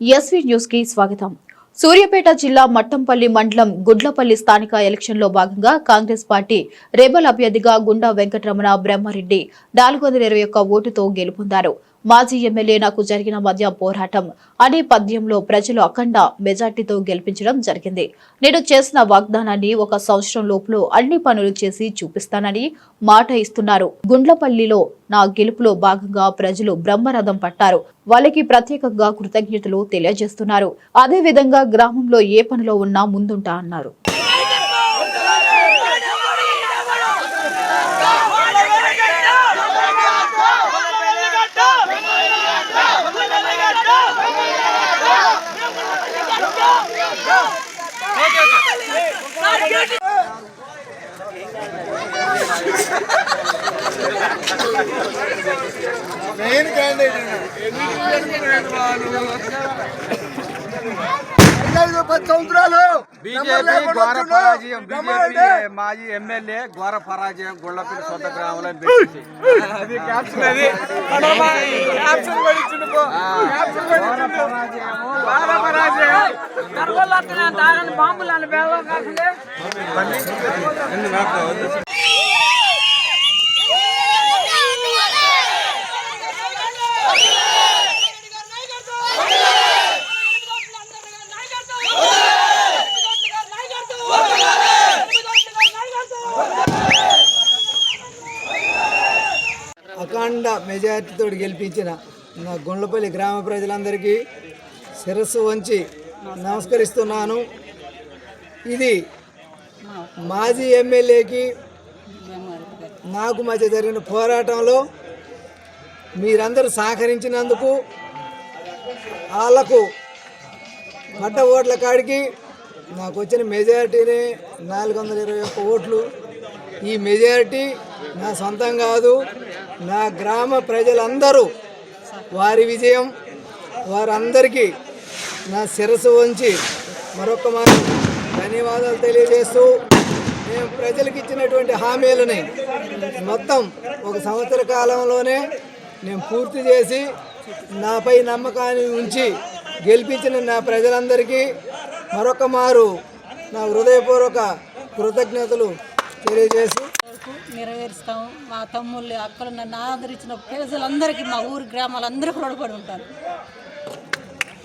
SV న్యూస్కి స్వాగతం. సూర్యాపేట జిల్లా మట్టంపల్లి మండలం గుడ్లపల్లి స్థానిక ఎలక్షన్లో భాగంగా కాంగ్రెస్ పార్టీ రెబల్ అభ్యర్థిగా గుండా వెంకటరమణ బ్రహ్మారెడ్డి నాలుగు వందల ఇరవై ఒక్క ఓటుతో గెలుపొందారు. మాజీ ఎమ్మెల్యే నాకు జరిగిన మధ్య పోరాటం అనే పద్యంలో ప్రజలు అఖండ మెజార్టీతో గెలిపించడం జరిగింది. నేను చేసిన వాగ్దానాన్ని ఒక సంవత్సరం లోపులో అన్ని పనులు చేసి చూపిస్తానని మాట ఇస్తున్నారు. గుండ్లపల్లిలో నా గెలుపులో భాగంగా ప్రజలు బ్రహ్మరథం పట్టారు. వాళ్ళకి ప్రత్యేకంగా కృతజ్ఞతలు తెలియజేస్తున్నారు. అదే విధంగా గ్రామంలో ఏ పనిలో ఉన్నా ముందుంటా అన్నారు. మెయిన్ క్యాండిడేట్ ఐదు పది సంవత్సరాలు బీజేపీ ఘోర పరాజయం. బీజేపీ మాజీ ఎమ్మెల్యే ఘోర పరాజయం గుళ్ళపల్లి సొంత గ్రామంలో అది క్యాప్షన్ అది. ఘోర పరాజయం. బాంబులు అఖండ మెజార్టీతో గెలిపించిన నా గుండ్లపల్లి గ్రామ ప్రజలందరికీ శిరస్సు వంచి నమస్కరిస్తున్నాను. ఇది మాజీ ఎమ్మెల్యేకి నాకు మధ్య జరిగిన పోరాటంలో మీరందరూ సహకరించినందుకు వాళ్ళకు పడ్డ ఓట్ల కాడికి నాకు వచ్చిన మెజారిటీనే నాలుగు వందల ఇరవై ఒక్క ఓట్లు ఈ మెజారిటీ నా సొంతం కాదు. నా గ్రామ ప్రజలందరూ వారి విజయం వారందరికీ నా శిరస్సు వంచి మరొక మాట ధన్యవాదాలు తెలియజేస్తూ మేము ప్రజలకు ఇచ్చినటువంటి హామీలని మొత్తం ఒక సంవత్సర కాలంలోనే నేను పూర్తి చేసి నాపై నమ్మకాన్ని ఉంచి గెలిపించిన నా ప్రజలందరికీ మరొక మారు నా హృదయపూర్వక కృతజ్ఞతలు తెలియజేసి వరకు నెరవేరుస్తాం. మా తమ్ముళ్ళు అక్కలు నన్ను ఆదరించిన ప్రజలందరికీ మా ఊరి గ్రామాలందరికీ రుణపడి ఉంటారు.